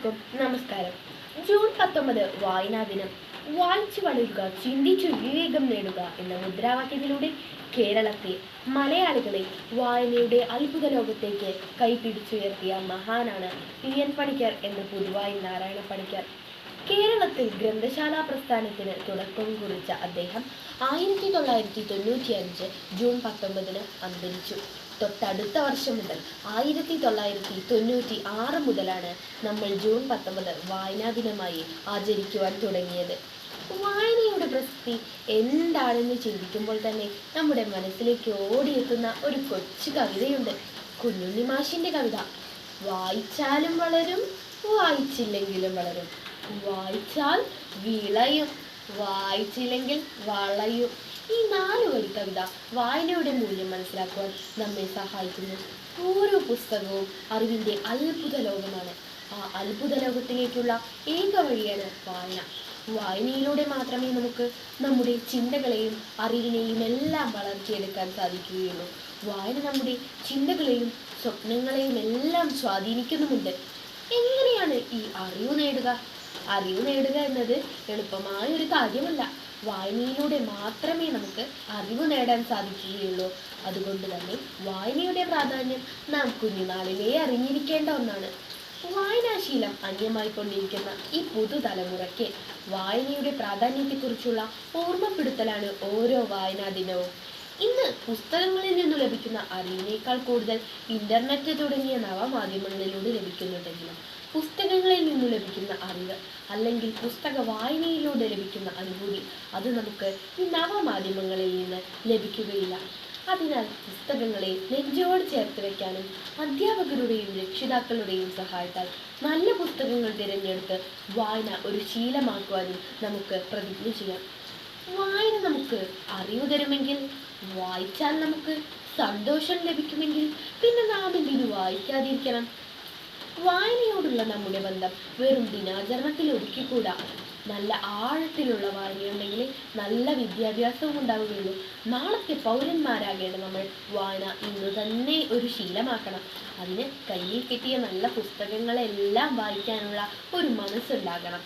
എല്ലാവർക്കും നമസ്കാരം. ജൂൺ പത്തൊമ്പത് വായനാ ദിനം. വായിച്ചു വളരുക ചിന്തിച്ചു വിവേകം നേടുക എന്ന മുദ്രാവാക്യത്തിലൂടെ കേരളത്തെ മലയാളികളെ വായനയുടെ അത്ഭുത ലോകത്തേക്ക് കൈപിടിച്ചുയർത്തിയ മഹാനാണ് പി എൻ പണിക്കർ എന്ന പൊതുവായി നാരായണ പണിക്കർ. കേരളത്തിൽ ഗ്രന്ഥശാലാ പ്രസ്ഥാനത്തിന് തുടക്കം കുറിച്ച അദ്ദേഹം ആയിരത്തി തൊള്ളായിരത്തി തൊണ്ണൂറ്റി അഞ്ച് ജൂൺ പത്തൊമ്പതിന് അന്തരിച്ചു. തൊട്ടടുത്ത വർഷം മുതൽ ആയിരത്തി തൊള്ളായിരത്തി തൊണ്ണൂറ്റി ആറ് മുതലാണ് നമ്മൾ ജൂൺ പത്തൊമ്പത് വായനാ ദിനമായി ആചരിക്കുവാൻ തുടങ്ങിയത്. വായനയുടെ പ്രസക്തി എന്താണെന്ന് ചിന്തിക്കുമ്പോൾ തന്നെ നമ്മുടെ മനസ്സിലേക്ക് ഓടിയെത്തുന്ന ഒരു കൊച്ചു കവിതയുണ്ട്. കുഞ്ഞുണ്ണി മാഷിന്റെ കവിത. വായിച്ചാലും വളരും വായിച്ചില്ലെങ്കിലും വളരും. വായിച്ചാൽ വിളയും വായിച്ചില്ലെങ്കിൽ വളയും. ഈ നാല് വരി കവിത വായനയുടെ മൂല്യം മനസ്സിലാക്കുവാൻ നമ്മെ സഹായിക്കുന്നു. ഓരോ പുസ്തകവും അറിവിന്റെ അത്ഭുത ലോകമാണ്. ആ അത്ഭുത ലോകത്തിലേക്കുള്ള ഏക വഴിയാണ് വായന. വായനയിലൂടെ മാത്രമേ നമുക്ക് നമ്മുടെ ചിന്തകളെയും അറിവിനെയും എല്ലാം വളർത്തിയെടുക്കാൻ സാധിക്കുകയുള്ളൂ. വായന നമ്മുടെ ചിന്തകളെയും സ്വപ്നങ്ങളെയും എല്ലാം സ്വാധീനിക്കുന്നുമുണ്ട്. എങ്ങനെയാണ് ഈ അറിവ് നേടുക? അറിവ് നേടുക എന്നത് എളുപ്പമായ ഒരു കാര്യമല്ല. വായനയിലൂടെ മാത്രമേ നമുക്ക് അറിവ് നേടാൻ സാധിക്കുകയുള്ളൂ. അതുകൊണ്ട് തന്നെ വായനയുടെ പ്രാധാന്യം നാം കുഞ്ഞുനാളിലേ അറിഞ്ഞിരിക്കേണ്ട ഒന്നാണ്. വായനാശീലം അന്യമായി കൊണ്ടിരിക്കുന്ന ഈ പുതുതലമുറയ്ക്ക് വായനയുടെ പ്രാധാന്യത്തെക്കുറിച്ചുള്ള ഓർമ്മപ്പെടുത്തലാണ് ഓരോ വായനാ ദിനവും. ഇന്ന് പുസ്തകങ്ങളിൽ നിന്ന് ലഭിക്കുന്ന അറിവിനേക്കാൾ കൂടുതൽ ഇന്റർനെറ്റ് തുടങ്ങിയ നവമാധ്യമങ്ങളിലൂടെ ലഭിക്കുന്നുണ്ടെങ്കിലും പുസ്തകങ്ങളിൽ നിന്ന് ലഭിക്കുന്ന അറിവ് അല്ലെങ്കിൽ പുസ്തക വായനയിലൂടെ ലഭിക്കുന്ന അനുഭൂതി അത് നമുക്ക് ഈ നവമാധ്യമങ്ങളിൽ നിന്ന് ലഭിക്കുകയില്ല. അതിനാൽ പുസ്തകങ്ങളെ നെഞ്ചോട് ചേർത്ത് വയ്ക്കാനും അധ്യാപകരുടെയും രക്ഷിതാക്കളുടെയും സഹായത്താൽ നല്ല പുസ്തകങ്ങൾ തിരഞ്ഞെടുത്ത് വായന ഒരു ശീലമാക്കുവാനും നമുക്ക് പ്രതിജ്ഞ ചെയ്യാം. വായന നമുക്ക് അറിവ് തരുമെങ്കിൽ വായിച്ചാൽ നമുക്ക് സന്തോഷം ലഭിക്കുമെങ്കിൽ പിന്നെ നാം എന്തിനു വായിക്കാതിരിക്കണം? വായനയോടുള്ള നമ്മുടെ ബന്ധം വെറും ദിനാചരണത്തിൽ ഒതുക്കിക്കൂടാ. നല്ല ആഴത്തിലുള്ള വായനയുണ്ടെങ്കിൽ നല്ല വിദ്യാഭ്യാസവും ഉണ്ടാവുകയുള്ളൂ. നാളത്തെ പൗരന്മാരാകേണ്ട നമ്മൾ വായന ഇന്ന് തന്നെ ഒരു ശീലമാക്കണം. അതിന് കയ്യിൽ കിട്ടിയ നല്ല പുസ്തകങ്ങളെല്ലാം വായിക്കാനുള്ള ഒരു മനസ്സുണ്ടാകണം.